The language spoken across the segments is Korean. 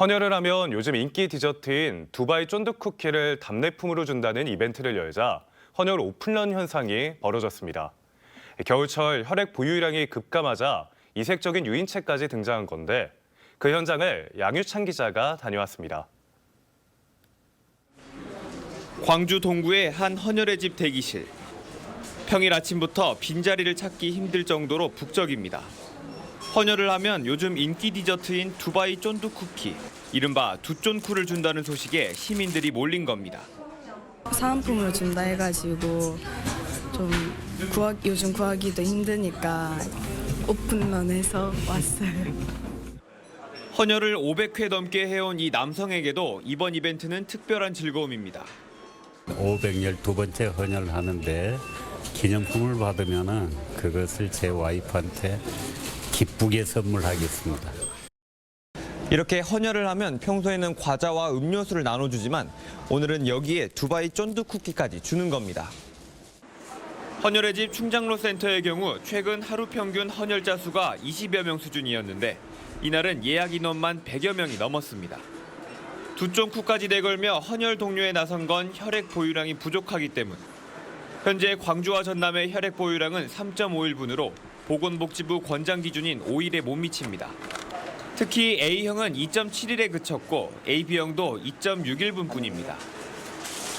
헌혈을 하면 요즘 인기 디저트인 두바이 쫀득 쿠키를 답례품으로 준다는 이벤트를 열자 헌혈 오픈런 현상이 벌어졌습니다. 겨울철 혈액 보유량이 급감하자 이색적인 유인책까지 등장한 건데 그 현장을 양유찬 기자가 다녀왔습니다. 광주 동구의 한 헌혈의 집 대기실. 평일 아침부터 빈자리를 찾기 힘들 정도로 북적입니다. 헌혈을 하면 요즘 인기 디저트인 두바이 쫀득 쿠키, 이른바 두쫀쿠를 준다는 소식에 시민들이 몰린 겁니다. 사은품으로 준다 해가지고 좀 구하, 요즘 구하기도 힘드니까 오픈런해서 왔어요. 헌혈을 500회 넘게 해온 이 남성에게도 이번 이벤트는 특별한 즐거움입니다. 512번째 헌혈을 하는데 기념품을 받으면은 그것을 제 와이프한테 기쁘게 선물하겠습니다. 이렇게 헌혈을 하면 평소에는 과자와 음료수를 나눠주지만 오늘은 여기에 두바이 쫀득 쿠키까지 주는 겁니다. 헌혈의 집 충장로 센터의 경우 최근 하루 평균 헌혈자 수가 20여 명 수준이었는데 이날은 예약 인원만 100여 명이 넘었습니다. 두 쫑쿠까지 내걸며 헌혈 동료에 나선 건 혈액 보유량이 부족하기 때문. 현재 광주와 전남의 혈액 보유량은 3.51분으로 보건복지부 권장 기준인 5일에 못 미칩니다. 특히 A형은 2.7일에 그쳤고 AB형도 2.61분뿐입니다.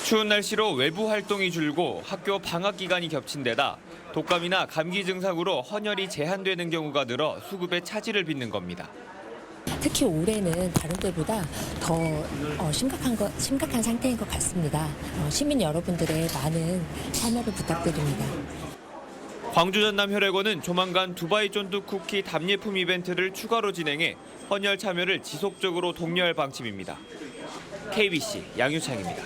추운 날씨로 외부 활동이 줄고 학교 방학 기간이 겹친 데다 독감이나 감기 증상으로 헌혈이 제한되는 경우가 늘어 수급에 차질을 빚는 겁니다. 특히 올해는 다른 때보다 더 어, 심각한 것, 심각한 상태인 것 같습니다. 어, 시민 여러분들의 많은 참여를 부탁드립니다. 광주 전남 혈액원은 조만간 두바이 쫀득 쿠키 답례품 이벤트를 추가로 진행해 헌혈 참여를 지속적으로 독려할 방침입니다. KBC 양유창입니다.